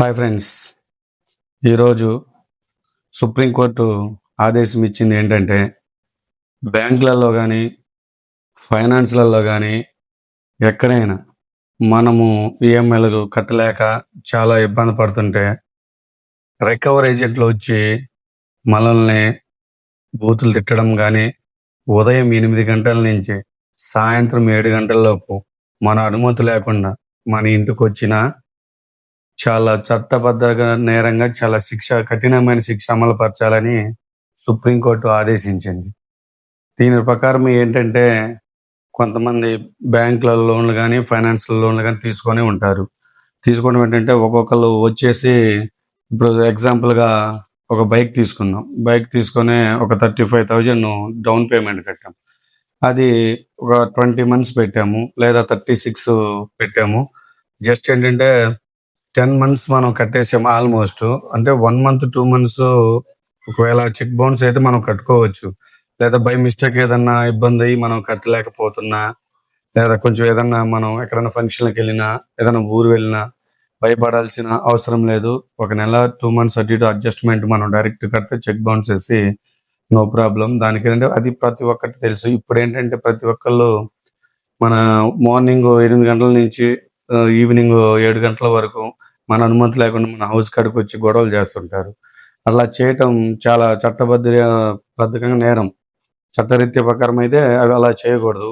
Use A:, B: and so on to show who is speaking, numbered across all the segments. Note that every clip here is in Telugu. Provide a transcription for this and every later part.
A: Hi friends. ఈరోజు సుప్రీంకోర్టు ఆదేశం ఇచ్చింది ఏంటంటే బ్యాంకులలో కానీ ఫైనాన్స్లలో కానీ ఎక్కడైనా మనము ఈఎంఐలు కట్టలేక చాలా ఇబ్బంది పడుతుంటే రికవర్ ఏజెంట్లు వచ్చి మనల్ని బూతులు తిట్టడం కానీ ఉదయం ఎనిమిది గంటల నుంచి సాయంత్రం ఏడు గంటల లోపు మన అనుమతి లేకుండా మన ఇంటికి వచ్చిన చాలా చట్టబద్ధంగా నేరంగా చాలా శిక్ష కఠినమైన శిక్ష అమలు పరచాలని సుప్రీంకోర్టు ఆదేశించింది. దీని ప్రకారం ఏంటంటే కొంతమంది బ్యాంకుల లోన్లు కానీ ఫైనాన్స్ లోన్లు కానీ తీసుకొని ఉంటారు. తీసుకోవడం ఏంటంటే ఒక్కొక్కరు వచ్చేసి ఇప్పుడు ఎగ్జాంపుల్గా ఒక బైక్ తీసుకుందాం. బైక్ తీసుకొని ఒక thirty five thousand down payment కట్టాం. అది ఒక ట్వంటీ మంత్స్ పెట్టాము లేదా థర్టీ సిక్స్ పెట్టాము. జస్ట్ ఏంటంటే టెన్ మంత్స్ మనం కట్టేసాము ఆల్మోస్ట్. అంటే వన్ మంత్ టూ మంత్స్ ఒకవేళ చెక్ బౌన్స్ అయితే మనం కట్టుకోవచ్చు. లేదా బై మిస్టేక్ ఏదన్నా ఇబ్బంది అయ్యి మనం కట్టలేకపోతున్నా లేదా కొంచెం ఏదన్నా మనం ఎక్కడైనా ఫంక్షన్లకు వెళ్ళినా ఏదైనా ఊరు వెళ్ళినా భయపడాల్సిన అవసరం లేదు. ఒక నెల టూ మంత్స్ అటు ఇటు అడ్జస్ట్మెంట్ మనం డైరెక్ట్ కడితే చెక్ బౌన్స్ వేసి నో ప్రాబ్లం దానికి ఏంటంటే అది ప్రతి ఒక్కటి తెలుసు. ఇప్పుడు ఏంటంటే ప్రతి ఒక్కళ్ళు మన మార్నింగ్ ఎనిమిది గంటల నుంచి ఈవినింగ్ ఏడు గంటల వరకు మన అనుమతి లేకుండా మన హౌస్ కాడికి వచ్చి గొడవలు చేస్తుంటారు. అలా చేయటం చాలా చట్టబద్ధ బద్ధకంగా నేరం. చట్టరీత్యా ప్రకారం అయితే అవి అలా చేయకూడదు.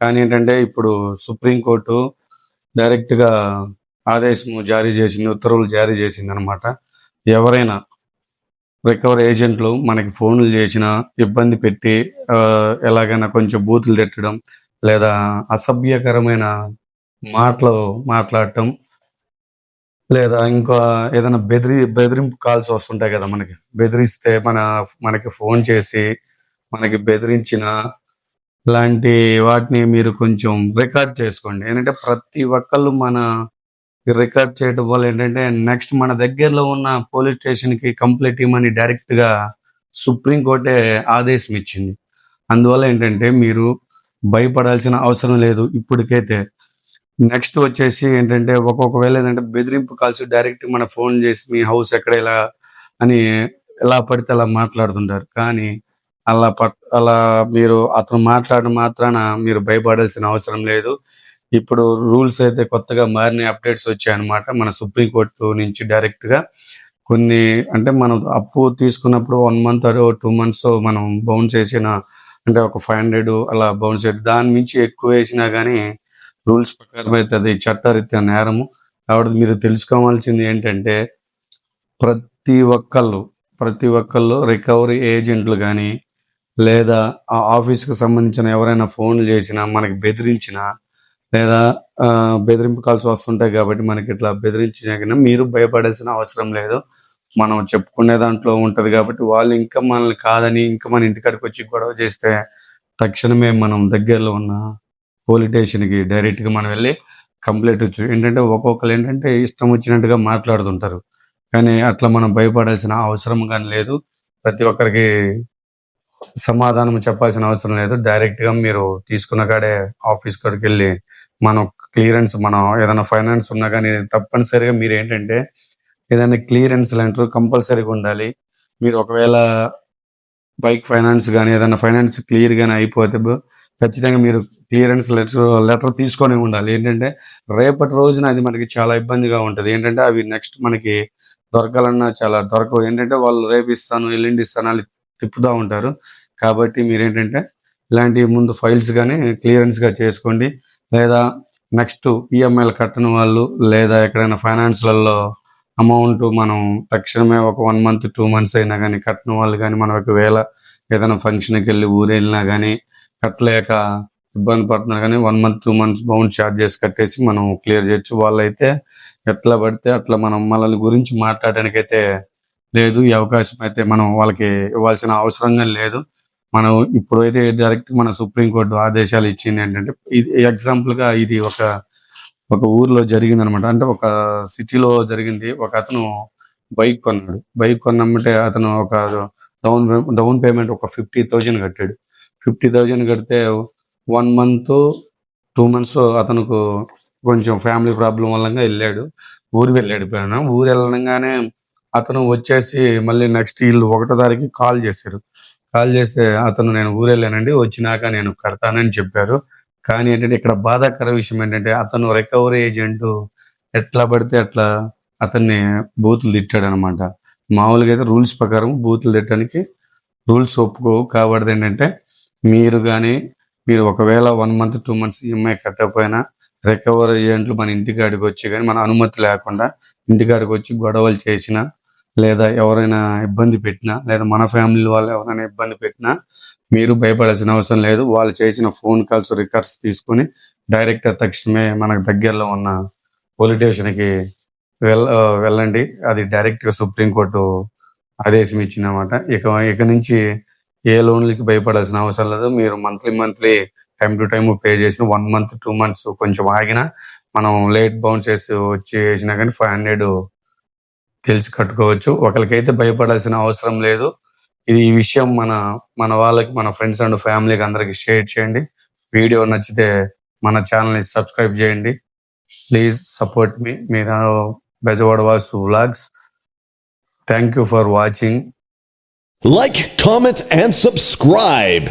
A: కానీ ఏంటంటే ఇప్పుడు సుప్రీంకోర్టు డైరెక్ట్గా ఆదేశం జారీ చేసింది ఉత్తర్వులు జారీ చేసింది అనమాట ఎవరైనా రికవరీ ఏజెంట్లు మనకి ఫోన్లు చేసిన ఇబ్బంది పెట్టి ఎలాగైనా కొంచెం బూతులు తిట్టడం లేదా అసభ్యకరమైన మాటలు మాట్లాడటం లేదా ఇంకా ఏదైనా బెదిరి బెదిరింపు కాల్స్ వస్తుంటాయి కదా మనకి. బెదిరిస్తే మన మనకి ఫోన్ చేసి మనకి బెదిరించిన ఇలాంటి వాటిని మీరు కొంచెం రికార్డ్ చేసుకోండి. ఏంటంటే ప్రతి ఒక్కళ్ళు మన రికార్డ్ చేయడం వల్ల ఏంటంటే నెక్స్ట్ మన దగ్గరలో ఉన్న పోలీస్ స్టేషన్కి కంప్లైంట్ ఇవ్వమని డైరెక్ట్గా సుప్రీం ఆదేశం ఇచ్చింది. అందువల్ల ఏంటంటే మీరు భయపడాల్సిన అవసరం లేదు. ఇప్పటికైతే నెక్స్ట్ వచ్చేసి ఏంటంటే ఒక్కొక్క వేళ ఏంటంటే బెదిరింపు కాల్స్ డైరెక్ట్ మన ఫోన్ చేసి మీ హౌస్ ఎక్కడ ఇలా అని ఎలా పడితే అలా మాట్లాడుతుంటారు. కానీ అలా పట్ అలా మీరు అతను మాట్లాడడం మాత్రాన మీరు భయపడాల్సిన అవసరం లేదు. ఇప్పుడు రూల్స్ అయితే కొత్తగా మారిన అప్డేట్స్ వచ్చాయన్నమాట. మన సుప్రీంకోర్టు నుంచి డైరెక్ట్గా కొన్ని అంటే మనం అప్పు తీసుకున్నప్పుడు వన్ మంత్ టూ మంత్స్ మనం బౌన్స్ చేసిన అంటే ఒక ఫైవ్ హండ్రెడ్ అలా బౌన్స్ దాని మించి ఎక్కువ వేసినా కానీ రూల్స్ ప్రకారం అయితే అది చట్టరీత్యా నేరము. కాబట్టి మీరు తెలుసుకోవాల్సింది ఏంటంటే ప్రతి ఒక్కళ్ళు ప్రతి ఒక్కళ్ళు రికవరీ ఏజెంట్లు కానీ లేదా ఆ ఆఫీస్కి సంబంధించిన ఎవరైనా ఫోన్లు చేసినా మనకి బెదిరించినా లేదా బెదిరింపు కాల్స్ వస్తుంటాయి కాబట్టి మనకి ఇట్లా బెదిరించినా కానీ మీరు భయపడాల్సిన అవసరం లేదు. మనం చెప్పుకునే దాంట్లో ఉంటది కాబట్టి వాళ్ళు ఇంకా మనల్ని కాదని ఇంకా మన ఇంటికాడికి వచ్చి గొడవ చేస్తే తక్షణమే మనం దగ్గరలో ఉన్న పోలీస్ స్టేషన్కి డైరెక్ట్గా మనం వెళ్ళి కంప్లైంట్ ఇచ్చు. ఏంటంటే ఒక్కొక్కరు ఏంటంటే ఇష్టం వచ్చినట్టుగా మాట్లాడుతుంటారు. కానీ అట్లా మనం భయపడాల్సిన అవసరం కానీ లేదు. ప్రతి ఒక్కరికి సమాధానం చెప్పాల్సిన అవసరం లేదు. డైరెక్ట్గా మీరు తీసుకున్న కాడే ఆఫీస్ కాడికి వెళ్ళి మనం క్లియరెన్స్ మనం ఏదైనా ఫైనాన్స్ ఉన్నా కానీ తప్పనిసరిగా మీరు ఏంటంటే ఏదైనా క్లియరెన్స్ అంటారు కంపల్సరీగా ఉండాలి. మీరు ఒకవేళ బైక్ ఫైనాన్స్ కానీ ఏదైనా ఫైనాన్స్ క్లియర్ కానీ అయిపోతే ఖచ్చితంగా మీరు క్లియరెన్స్ లెటర్ లెటర్ తీసుకొని ఉండాలి. ఏంటంటే రేపటి రోజున అది మనకి చాలా ఇబ్బందిగా ఉంటది. ఏంటంటే అవి నెక్స్ట్ మనకి దొరకాలన్నా చాలా దొరకవు. ఏంటంటే వాళ్ళు రేపు ఇస్తాను ఎల్లుండి ఇస్తాను అని తిప్పుతూ ఉంటారు. కాబట్టి మీరు ఏంటంటే ఇలాంటి ముందు ఫైల్స్ కానీ క్లియరెన్స్గా చేసుకోండి. లేదా నెక్స్ట్ ఈఎంఐలు కట్టని వాళ్ళు లేదా ఎక్కడైనా ఫైనాన్స్లలో అమౌంట్ మనం తక్షణమే ఒక వన్ మంత్ టూ మంత్స్ అయినా కానీ కట్టిన వాళ్ళు కానీ మనం ఒకవేళ ఏదైనా ఫంక్షన్కి వెళ్ళి ఊరెళ్ళినా కానీ కట్టలేక ఇబ్బంది పడుతున్నా కానీ one month two months bound charges కట్టేసి మనం క్లియర్ చేయొచ్చు. వాళ్ళైతే ఎట్లా పడితే అట్లా మనం మనల్ని గురించి మాట్లాడడానికైతే లేదు. ఈ అవకాశం అయితే మనం వాళ్ళకి ఇవ్వాల్సిన అవసరంగా లేదు. మనం ఇప్పుడైతే డైరెక్ట్ మన సుప్రీంకోర్టు ఆదేశాలు ఇచ్చింది ఏంటంటే ఇది ఎగ్జాంపుల్గా ఇది ఒక ఒక ఊర్లో జరిగింది అనమాట అంటే ఒక సిటీలో జరిగింది. ఒక అతను బైక్ కొన్నాడు. బైక్ కొన్నమ్మంటే అతను ఒక డౌన్ డౌన్ పేమెంట్ ఒక ఫిఫ్టీ థౌజండ్ కట్టాడు. ఫిఫ్టీ థౌజండ్ కడితే వన్ మంత్ టూ మంత్స్ అతనుకు కొంచెం ఫ్యామిలీ ప్రాబ్లం వల్ల వెళ్ళాడు. ఊరు వెళ్ళాడు వెళ్ళిపోయాను ఊరు వెళ్ళగానే అతను వచ్చేసి మళ్ళీ నెక్స్ట్ వీళ్ళు ఒకటో తారీఖు కాల్ చేశారు. కాల్ చేస్తే అతను నేను ఊరు వెళ్ళానండి వచ్చినాక నేను కడతానని చెప్పారు. కానీ ఏంటంటే ఇక్కడ బాధాకర విషయం ఏంటంటే అతను రికవరీ ఏజెంట్ ఎట్లా పడితే అట్లా అతన్ని బూతులు తిట్టాడు అనమాట మామూలుగా అయితే రూల్స్ ప్రకారం బూతులు తిట్టడానికి రూల్స్ ఒప్పుకోవు. కాబట్టి ఏంటంటే మీరు కానీ మీరు ఒకవేళ one month two months EMI కట్టకపోయినా రికవరీ ఏజెంట్లు మన ఇంటికాడికి వచ్చి కానీ మన అనుమతి లేకుండా ఇంటికాడికి వచ్చి గొడవలు చేసినా లేదా ఎవరైనా ఇబ్బంది పెట్టినా లేదా మన ఫ్యామిలీ వాళ్ళు ఎవరైనా ఇబ్బంది పెట్టినా మీరు భయపడాల్సిన అవసరం లేదు. వాళ్ళు చేసిన ఫోన్ కాల్స్ రికార్డ్స్ తీసుకొని డైరెక్ట్ తక్షణమే మనకు దగ్గరలో ఉన్న పోలీస్ స్టేషన్కి వెళ్ళ వెళ్ళండి. అది డైరెక్ట్గా సుప్రీంకోర్టు ఆదేశం ఇచ్చిందన్నమాట. ఇక ఇక నుంచి ఏ లోన్లకి భయపడాల్సిన అవసరం లేదు. మీరు monthly monthly time to time pay చేసిన వన్ మంత్ టూ మంత్స్ కొంచెం ఆగినా మనం లేట్ బౌన్స్ చేసి వచ్చి వేసినా కానీ ఫైవ్ హండ్రెడ్ తెలిసి కట్టుకోవచ్చు. ఒకరికైతే భయపడాల్సిన అవసరం లేదు. ఇది ఈ విషయం మన మన వాళ్ళకి మన ఫ్రెండ్స్ అండ్ ఫ్యామిలీకి అందరికి షేర్ చేయండి. వీడియో నచ్చితే మన ఛానల్ని సబ్స్క్రైబ్ చేయండి. ప్లీజ్ సపోర్ట్ మీ మీరు Bezawada Vasu vlogs. Thank you for watching.
B: Like comment and subscribe